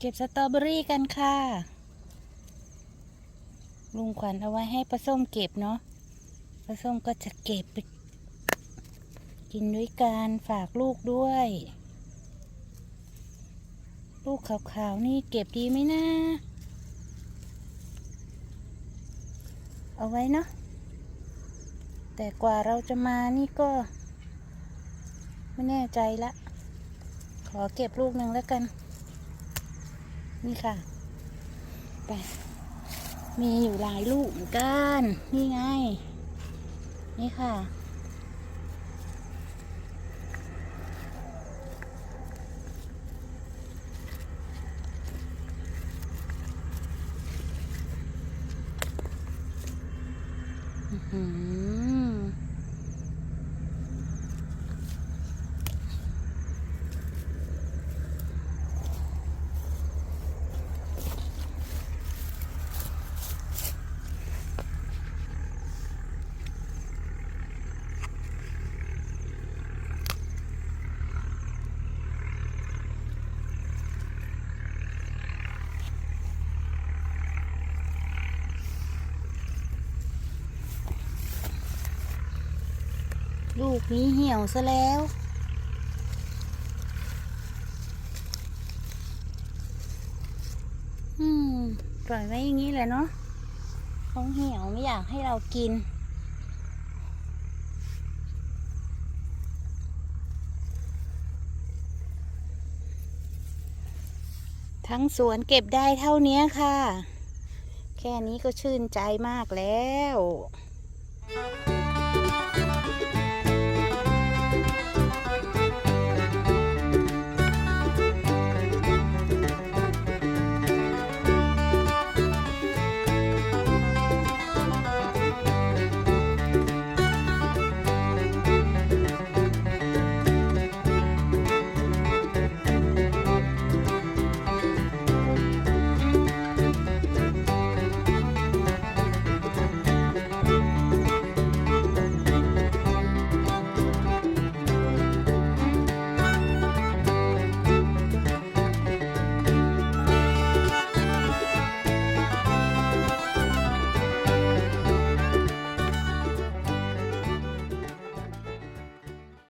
เก็บสตรอเบอรี่กันค่ะ ลุงขวัญเอาไว้ให้ปลาส้มเก็บเนาะปลาส้มก็จะเก็บไปกินด้วยกันฝากลูกด้วย ลูกขาวๆนี่เก็บดีไหมนะเอาไว้เนาะแต่กว่าเราจะมานี่ก็ ไม่แน่ใจละ ขอเก็บลูกหนึ่งแล้วกัน นี่ค่ะ ไป มีอยู่หลายลูกเหมือนกัน นี่ไง นี่ค่ะ อื้อหือ ลูกนี้เหี่ยวซะแล้ว อืม ปล่อยไว้อย่างนี้แหละเนาะเขาเหี่ยวไม่อยากให้เรากิน ทั้งสวนเก็บได้เท่านี้ค่ะ แค่นี้ก็ชื่นใจมากแล้ว